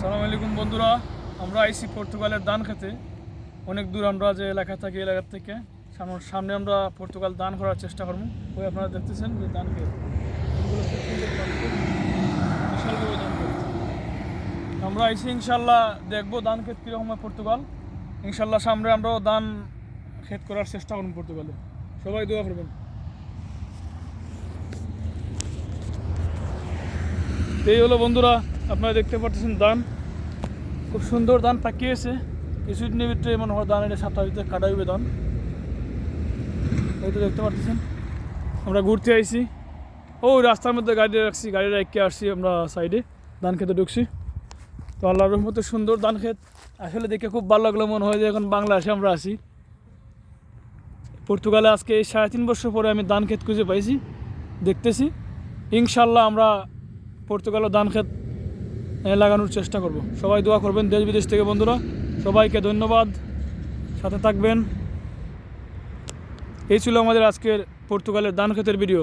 আসসালামু আলাইকুম বন্ধুরা, আমরা আইসি পর্তুগালের দান খেতে। অনেক দূর আমরা যে এলাকা থাকি এলাকার থেকে। সামনে- আমরা পর্তুগাল দান করার চেষ্টা করব। ওই আপনারা দেখতেছেন যে দান খেত ক্ষেত। আমরা আইসি ইনশাল্লাহ দেখব দান ক্ষেত কীরকম হয় পর্তুগাল। ইনশাল্লাহ সামনে আমরাও দান ক্ষেত করার চেষ্টা করব পর্তুগালে। সবাই দোয়া করবেন। এই হলো বন্ধুরা আপনারা দেখতে পাচ্ছেন দান খুব সুন্দর দান পাকিয়েছে কিছুদিনের ভিতরে মনে হয় দান এটা সাতটা ভিতরে কাটা হইবে দান এই তো দেখতে পাচ্ছেন আমরা ঘুরতে আইছি। ও রাস্তার মধ্যে গাড়ি রাখছি গাড়ি রেখে আসছি আমরা সাইডে। ধান খেতে ঢুকছি। তো আল্লাহর রহমতে সুন্দর ধান ক্ষেত আসলে দেখে খুব ভালো লাগল মনে হয় যে এখন বাংলাদেশে আমরা আছি। পর্তুগালে আজকে এই সাড়ে তিন বছর পরে আমি ধান ক্ষেত খুঁজে পাইছি দেখতেছি। ইনশাল্লাহ আমরা পর্তুগালও ধান এ, লাগানোর চেষ্টা করব। সবাই দোয়া করবেন দেশ বিদেশ থেকে বন্ধুরা। সবাইকে ধন্যবাদ। সাথে থাকবেন। এই ছিল আমাদের আজকের পর্তুগালের দান ক্ষেতের ভিডিও।